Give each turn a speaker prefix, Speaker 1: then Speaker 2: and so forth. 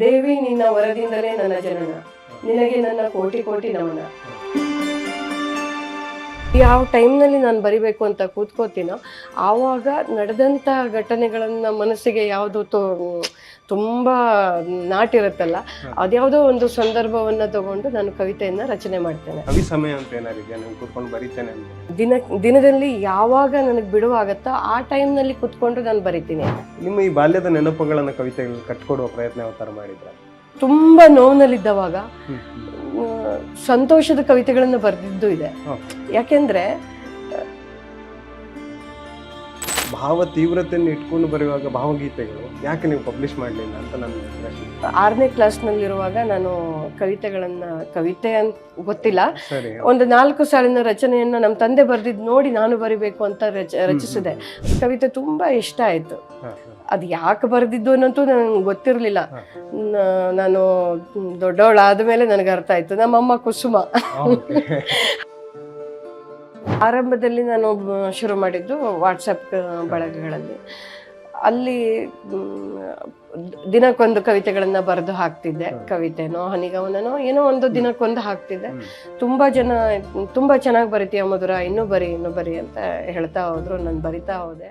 Speaker 1: ದೇವಿ ನಿನ್ನ ವರದಿಂದಲೇ ನನ್ನ ಜನನ. ನಿನಗೆ ನನ್ನ ಕೋಟಿ ಕೋಟಿ ನಮನ. ಯಾವ ಟೈಮ್ನಲ್ಲಿ ನಾನು ಬರಿಬೇಕು ಅಂತ ಕೂತ್ಕೋತೀನೋ ಆವಾಗ ನಡೆದಂಥ ಘಟನೆಗಳನ್ನು ಮನಸ್ಸಿಗೆ ಯಾವುದು ತೋ ತುಂಬ ನಾಟಿರುತ್ತಲ್ಲ ಅದ್ಯಾವುದೋ ಒಂದು ಸಂದರ್ಭವನ್ನ ತಗೊಂಡು ನಾನು ಕವಿತೆಯನ್ನ ರಚನೆ ಮಾಡ್ತೇನೆ.
Speaker 2: ಕವಿ ಸಮಯ ಅಂತ ಕೂತ್ಕೊಂಡು ಬರಿತೇನೆ
Speaker 1: ದಿನ ದಿನದಲ್ಲಿ ಯಾವಾಗ ನನಗೆ ಬಿಡುವಾಗತ್ತೋ ಆ ಟೈಮ್ನಲ್ಲಿ ಕೂತ್ಕೊಂಡು ನಾನು ಬರಿತೀನಿ.
Speaker 2: ನಿಮ್ಮ ಈ ಬಾಲ್ಯದ ನೆನಪುಗಳನ್ನ ಕವಿತೆಗಳು ಕಟ್ಕೊಡುವ ಪ್ರಯತ್ನ ಯಾವ ಥರ ಮಾಡಿದ್ರೆ?
Speaker 1: ತುಂಬ ನೋವಿನಲ್ಲಿದ್ದವಾಗ ಸಂತೋಷದ ಕವಿತೆಗಳನ್ನು ಬರೆದಿದ್ದು ಇದೆ. ಯಾಕೆಂದ್ರೆ
Speaker 2: ಭಾವ ತೀವ್ರತೆಯನ್ನು ಇಟ್ಕೊಂಡು ಬರೆಯುವಾಗ ಭಾವಗೀತೆಗಳು ಯಾಕೆ ನೀವು ಪಬ್ಲಿಷ್ ಮಾಡಲಿಲ್ಲ ಅಂತ ನನ್ನ
Speaker 1: ಆರನೇ ಕ್ಲಾಸ್ನಲ್ಲಿರುವಾಗ ನಾನು ಕವಿತೆಗಳನ್ನ ಕವಿತೆ ಅಂತ ಗೊತ್ತಿಲ್ಲ. ಒಂದು ನಾಲ್ಕು ಸಾಲಿನ ರಚನೆಯನ್ನು ನಮ್ಮ ತಂದೆ ಬರೆದಿದ್ದು ನೋಡಿ ನಾನು ಬರಿಬೇಕು ಅಂತ ರಚ ರಚಿಸಿದೆ. ಕವಿತೆ ತುಂಬಾ ಇಷ್ಟ ಆಯ್ತು. ಅದು ಯಾಕೆ ಬರೆದಿದ್ದು ಅನ್ನೋದು ನನಗೆ ಗೊತ್ತಿರಲಿಲ್ಲ. ನಾನು ದೊಡ್ಡವಳಾದ ಮೇಲೆ ನನಗೆ ಅರ್ಥ ಆಯ್ತು. ನಮ್ಮಮ್ಮ ಕುಸುಮ. ಆರಂಭದಲ್ಲಿ ನಾನು ಶುರು ಮಾಡಿದ್ದು ವಾಟ್ಸಪ್ ಬಳಗಗಳಲ್ಲಿ. ಅಲ್ಲಿ ದಿನಕ್ಕೊಂದು ಕವಿತೆಗಳನ್ನು ಬರೆದು ಹಾಕ್ತಿದ್ದೆ. ಕವಿತೆನೋ ಹನಿಗವನನೋ ಏನೋ ಒಂದು ದಿನಕ್ಕೊಂದು ಹಾಕ್ತಿದ್ದೆ.
Speaker 2: ತುಂಬ
Speaker 1: ತುಂಬಾ ಜನ ತುಂಬಾ ಚೆನ್ನಾಗಿ ಬರಿತೀಯ ಮಧುರ ಇನ್ನೂ ಬರಿ ಇನ್ನೂ ಬರಿ ಅಂತ ಹೇಳ್ತಾ ಹೋದ್ರು ನಾನು ಬರಿತಾ ಹೋದೆ.